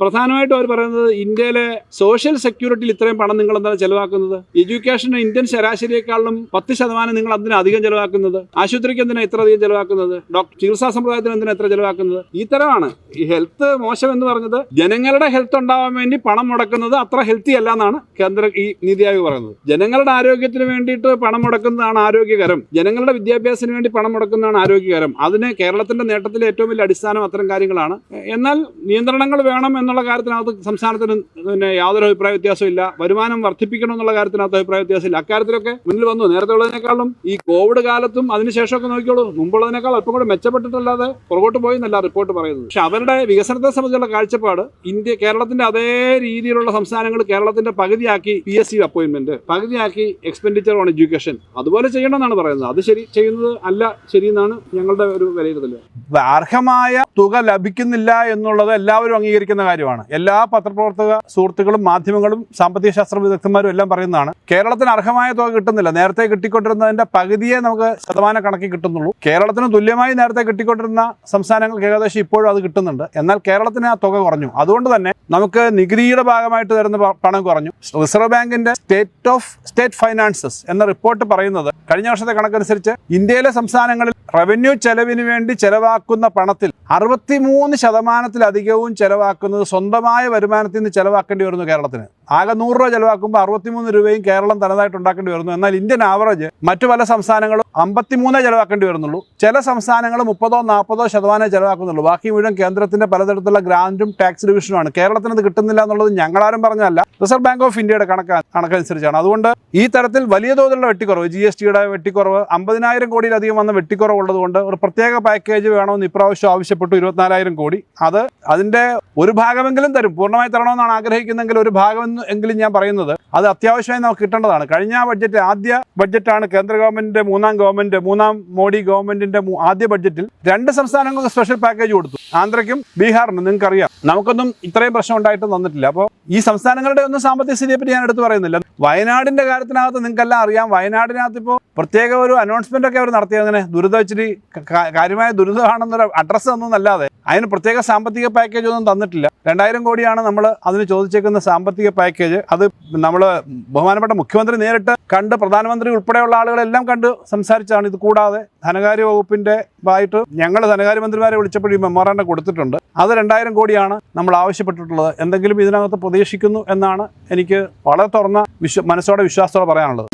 പ്രധാനമായിട്ടും അവർ പറയുന്നത് ഇന്ത്യയിലെ സോഷ്യൽ സെക്യൂരിറ്റിയിൽ ഇത്രയും പണം നിങ്ങൾ എന്താണ് ചെലവാക്കുന്നത്? എഡ്യൂക്കേഷന് ഇന്ത്യൻ ശരാശരിയെക്കാളും പത്ത് ശതമാനം നിങ്ങൾ അതിന് അധികം ചെലവാക്കുന്നത്? ആശുപത്രിക്ക് എന്തിനാ ഇത്ര അധികം ചെലവാക്കുന്നത്? ഡോക്ടർ ചികിത്സാ സമ്പ്രദായത്തിന് എന്തിനാ ഇത്ര ചെലവാക്കുന്നത്? ഈ തരമാണ് ഈ ഹെൽത്ത് മോശം എന്ന് പറഞ്ഞത് ജനങ്ങളുടെ ഹെൽത്ത് ഉണ്ടാവാൻ വേണ്ടി പണം മുടക്കുന്നത് അത്ര ഹെൽത്തി അല്ല എന്നാണ് കേന്ദ്ര ഈ നീതി ആയോഗ് പറയുന്നത്. ജനങ്ങളുടെ ആരോഗ്യത്തിന് വേണ്ടിയിട്ട് പണം മുടക്കുന്നതാണ് ആരോഗ്യകരം. ജനങ്ങളുടെ വിദ്യാഭ്യാസത്തിന് വേണ്ടി പണം മുടക്കുന്നതാണ് ആരോഗ്യകരം. അതിന് കേരളത്തിന്റെ നേട്ടത്തിലെ ഏറ്റവും വലിയ അടിസ്ഥാനം അത്തരം കാര്യങ്ങളാണ്. എന്നാൽ നിയന്ത്രണങ്ങൾ വേണം എന്നുള്ള കാര്യത്തിനകത്ത് സംസ്ഥാനത്തിന് പിന്നെ യാതൊരു അഭിപ്രായ വ്യത്യാസവും ഇല്ല വരുമാനം വർദ്ധിപ്പിക്കണം എന്നുള്ള കാര്യത്തിനകത്ത് അഭിപ്രായ വ്യത്യാസമില്ല. അക്കാര്യത്തിലൊക്കെ മുന്നിൽ വന്നു. നേരത്തെ ഉള്ളതിനേക്കാളും ഈ കോവിഡ് കാലത്തും അതിനുശേഷമൊക്കെ നോക്കിയോളൂ മുമ്പുള്ളതിനേക്കാൾ അല്പം കൂടെ മെച്ചപ്പെട്ടിട്ടല്ലാതെ പുറകോട്ട് പോയി എന്നല്ല റിപ്പോർട്ട് പറയുന്നത്. പക്ഷെ അവരുടെ വികസനത്തെ സംബന്ധിച്ചുള്ള കാഴ്ചപ്പാട് ഇന്ത്യ കേരളത്തിന്റെ അതേ രീതിയിലുള്ള സംസ്ഥാനങ്ങൾ കേരളത്തിന്റെ പകുതിയാക്കി പി എസ് സി അപ്പോയിന്റ്മെന്റ് പകുതിയാക്കി എക്സ്പെൻഡിച്ചർ ഓൺ എഡ്യൂക്കേഷൻ അതുപോലെ ചെയ്യണമെന്നാണ് പറയുന്നത്. അത് ശരി ചെയ്യുന്നത് അല്ല ശരിയെന്നാണ് ഞങ്ങളുടെ ഒരു വിലയിരുത്തൽ അർഹമായ തുക ലഭിക്കുന്നില്ല എന്നുള്ളത് എല്ലാവരും അംഗീകരിക്കുന്ന കാര്യമാണ്. എല്ലാ പത്രപ്രവർത്തക സുഹൃത്തുക്കളും മാധ്യമങ്ങളും സാമ്പത്തിക ശാസ്ത്ര വിദഗ്ധന്മാരും എല്ലാം പറയുന്നതാണ് കേരളത്തിന് അർഹമായ തുക കിട്ടുന്നില്ല. നേരത്തെ കിട്ടിക്കൊണ്ടിരുന്നതിന്റെ പകുതിയെ നമുക്ക് ശതമാന കണക്കി കിട്ടുന്നുള്ളൂ. കേരളത്തിന് തുല്യമായി നേരത്തെ കിട്ടിക്കൊണ്ടിരുന്ന സംസ്ഥാനങ്ങൾക്ക് ഏകദേശം ഇപ്പോഴും അത് കിട്ടുന്നുണ്ട്. എന്നാൽ കേരളത്തിന് ആ തുക കുറഞ്ഞു. അതുകൊണ്ട് തന്നെ നമുക്ക് നികുതിയുടെ ഭാഗമായിട്ട് തരുന്ന പണം കുറഞ്ഞു. റിസർവ് ബാങ്കിന്റെ സ്റ്റേറ്റ് ഓഫ് സ്റ്റേറ്റ് ഫൈനാൻസസ് എന്ന റിപ്പോർട്ട് പറയുന്നത് കഴിഞ്ഞ വർഷത്തെ കണക്കനുസരിച്ച് ഇന്ത്യയിലെ സംസ്ഥാനങ്ങളിൽ റവന്യൂ ചെലവിന് വേണ്ടി ചെലവാക്കുന്ന പണത്തിൽ അറുപത്തിമൂന്ന് ശതമാനത്തിലധികവും ചെലവാക്കുന്നത് സ്വന്തമായ വരുമാനത്തിൽ നിന്ന് ചെലവാക്കേണ്ടി വരുന്നു കേരളത്തിന്. ആകെ നൂറ് രൂപ ചെലവാക്കുമ്പോൾ അറുപത്തിമൂന്ന് രൂപയും കേരളം തനതായിട്ട് ഉണ്ടാക്കേണ്ടി വരുന്നു. എന്നാൽ ഇന്ത്യൻ ആവറേജ് മറ്റു പല സംസ്ഥാനങ്ങളും അമ്പത്തിമൂന്നേ ചെലവാക്കേണ്ടി വരുന്നുള്ളൂ. ചില സംസ്ഥാനങ്ങൾ മുപ്പതോ നാൽപ്പതോ ശതമാനം ചെലവാക്കുന്നുള്ളൂ. ബാക്കി മുഴുവൻ കേന്ദ്രത്തിന്റെ പലതരത്തിലുള്ള ഗ്രാൻഡും ടാക്സ് ഡിവിഷനുമാണ് കേരളത്തിന് അത് കിട്ടുന്നില്ല എന്നുള്ളത് ഞങ്ങളാരും പറഞ്ഞതല്ല. റിസർവ് ബാങ്ക് ഓഫ് ഇന്ത്യയുടെ കണക്ക് കണക്കനുസരിച്ചാണ്. അതുകൊണ്ട് ഈ തരത്തിൽ വലിയ തോതിലുള്ള വെട്ടിക്കുറവ് ജി എസ് ടിയുടെ വെട്ടിക്കുറവ് അമ്പതിനായിരം കോടിയിലധികം വന്ന വെട്ടിക്കുറവ് ഉള്ളതുകൊണ്ട് ഒരു പ്രത്യേക പാക്കേജ് വേണമെന്ന് ഇപ്രാവശ്യം ആവശ്യപ്പെട്ടു ഇരുപത്തിനാലായിരം കോടി. അത് അതിന്റെ ഒരു ഭാഗമെങ്കിലും തരും. പൂർണമായി തരണമെന്നാണ് ആഗ്രഹിക്കുന്നതെങ്കിൽ ഒരു ഭാഗം എങ്കിലും ഞാൻ പറയുന്നത്. അത് അത്യാവശ്യമായി നമുക്ക് കിട്ടേണ്ടതാണ്. കഴിഞ്ഞ ബഡ്ജറ്റ് ആദ്യ ബഡ്ജറ്റാണ് കേന്ദ്ര ഗവൺമെന്റിന്റെ മൂന്നാം ഗവൺമെന്റ് മൂന്നാം മോഡി ഗവൺമെന്റിന്റെ ആദ്യ ബഡ്ജറ്റിൽ രണ്ട് സംസ്ഥാനങ്ങൾക്ക് സ്പെഷ്യൽ പാക്കേജ് കൊടുത്തു. ആന്ധ്രയ്ക്കും ബീഹാറിനും നിങ്ങൾക്കറിയാം. നമുക്കൊന്നും ഇത്രയും പ്രശ്നം ഉണ്ടായിട്ട് തന്നിട്ടില്ല. അപ്പോൾ ഈ സംസ്ഥാനങ്ങളുടെ ഒന്നും സാമ്പത്തിക സ്ഥിതിയെപ്പറ്റി ഞാൻ എടുത്തു പറയുന്നില്ല. വയനാടിന്റെ കാര്യത്തിനകത്ത് നിങ്ങൾക്കെല്ലാം അറിയാം. വയനാടിനകത്ത് ഇപ്പോൾ പ്രത്യേക ഒരു അനൗൺസ്മെന്റ് ഒക്കെ അവർ നടത്തിയങ്ങനെ ദുരിതം ഇച്ചിരി കാര്യമായ ദുരിതമാണെന്നൊരു അഡ്രസ്സ് തന്നതല്ലാതെ അതിന് പ്രത്യേക സാമ്പത്തിക പാക്കേജ് ഒന്നും തന്നിട്ടില്ല. രണ്ടായിരം കോടിയാണ് നമ്മൾ അതിന് ചോദിച്ചേക്കുന്ന സാമ്പത്തിക പാക്കേജ് അത് നമ്മൾ ബഹുമാനപ്പെട്ട മുഖ്യമന്ത്രി നേരിട്ട് കണ്ട് പ്രധാനമന്ത്രി ഉൾപ്പെടെയുള്ള ആളുകളെല്ലാം കണ്ട് സംസാരിച്ചാണ് ഇത് കൂടാതെ ധനകാര്യ വകുപ്പിന്റെ ആയിട്ട് ഞങ്ങൾ ധനകാര്യമന്ത്രിമാരെ വിളിച്ചപ്പോൾ ഈ മെമ്മോറാണ്ടം കൊടുത്തിട്ടുണ്ട്. അത് രണ്ടായിരം കോടിയാണ് നമ്മൾ ആവശ്യപ്പെട്ടിട്ടുള്ളത്. എന്തെങ്കിലും ഇതിനകത്ത് പ്രതീക്ഷിക്കുന്നു എന്നാണ് എനിക്ക് വളരെ തുറന്ന വിശ്വ മനസ്സോടെ വിശ്വാസത്തോടെ പറയാനുള്ളത്.